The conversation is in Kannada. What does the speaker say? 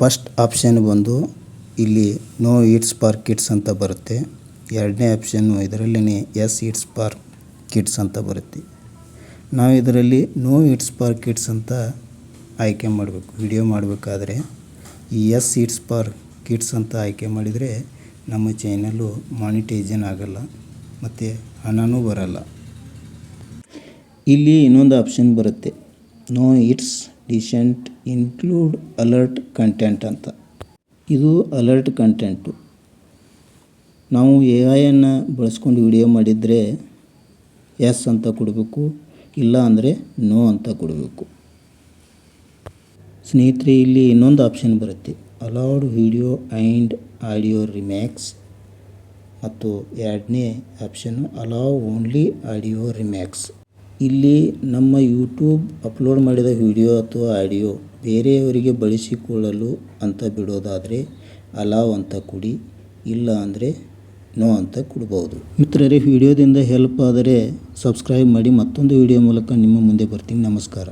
ಫಸ್ಟ್ ಆಪ್ಷನ್ ಬಂದು ಇಲ್ಲಿ ನೋ ಈಟ್ಸ್ ಫಾರ್ ಕಿಡ್ಸ್ ಅಂತ ಬರುತ್ತೆ. ಎರಡನೇ ಆಪ್ಷನ್ನು ಇದರಲ್ಲೇ ಎಸ್ ಈಟ್ಸ್ ಫಾರ್ ಕಿಡ್ಸ್ ಅಂತ ಬರುತ್ತೆ. ನಾವು ಇದರಲ್ಲಿ ನೋ ಈಟ್ಸ್ ಫಾರ್ ಕಿಡ್ಸ್ ಅಂತ ಆಯ್ಕೆ ಮಾಡಬೇಕು, ವಿಡಿಯೋ ಮಾಡಬೇಕಾದ್ರೆ. ಈ ಎಸ್ ಈಟ್ಸ್ ಫಾರ್ ಕಿಡ್ಸ್ ಅಂತ ಆಯ್ಕೆ ಮಾಡಿದರೆ ನಮ್ಮ ಚಾನಲ್ಲು ಮಾನಿಟೈಸೇಷನ್ ಆಗಲ್ಲ, ಮತ್ತು ಹಣನೂ ಬರಲ್ಲ. ಇಲ್ಲಿ ಇನ್ನೊಂದು ಆಪ್ಷನ್ ಬರುತ್ತೆ, no it doesn't include altered content ಅಂತ. ಇದು ಅಲರ್ಟ್ ಕಂಟೆಂಟು ನಾವು ಎ ಐಯನ್ನು ಬಳಸ್ಕೊಂಡು ವಿಡಿಯೋ ಮಾಡಿದರೆ ಎಸ್ ಅಂತ ಕೊಡಬೇಕು, ಇಲ್ಲ ಅಂದರೆ ನೋ ಅಂತ ಕೊಡಬೇಕು. ಸ್ನೇಹಿತರೆ, ಇಲ್ಲಿ ಇನ್ನೊಂದು ಆಪ್ಷನ್ ಬರುತ್ತೆ. Allowed video and audio remix ಮತ್ತು ಎರಡನೇ option allow only audio remix ಇಲ್ಲಿ ನಮ್ಮ ಯೂಟ್ಯೂಬ್ ಅಪ್ಲೋಡ್ ಮಾಡಿದ ವಿಡಿಯೋ ಅಥವಾ ಆಡಿಯೋ ಬೇರೆಯವರಿಗೆ ಬಳಸಿಕೊಳ್ಳಲು ಅಂತ ಬಿಡೋದಾದರೆ ಅಲಾವ್ ಅಂತ ಕೊಡಿ, ಇಲ್ಲ ಅಂದರೆ ನೋ ಅಂತ ಕೊಡ್ಬೋದು. ಮಿತ್ರರೇ ವಿಡಿಯೋದಿಂದ ಹೆಲ್ಪ್ ಆದರೆ ಸಬ್ಸ್ಕ್ರೈಬ್ ಮಾಡಿ ಮತ್ತೊಂದು ವಿಡಿಯೋ ಮೂಲಕ ನಿಮ್ಮ ಮುಂದೆ ಬರ್ತೀನಿ. ನಮಸ್ಕಾರ.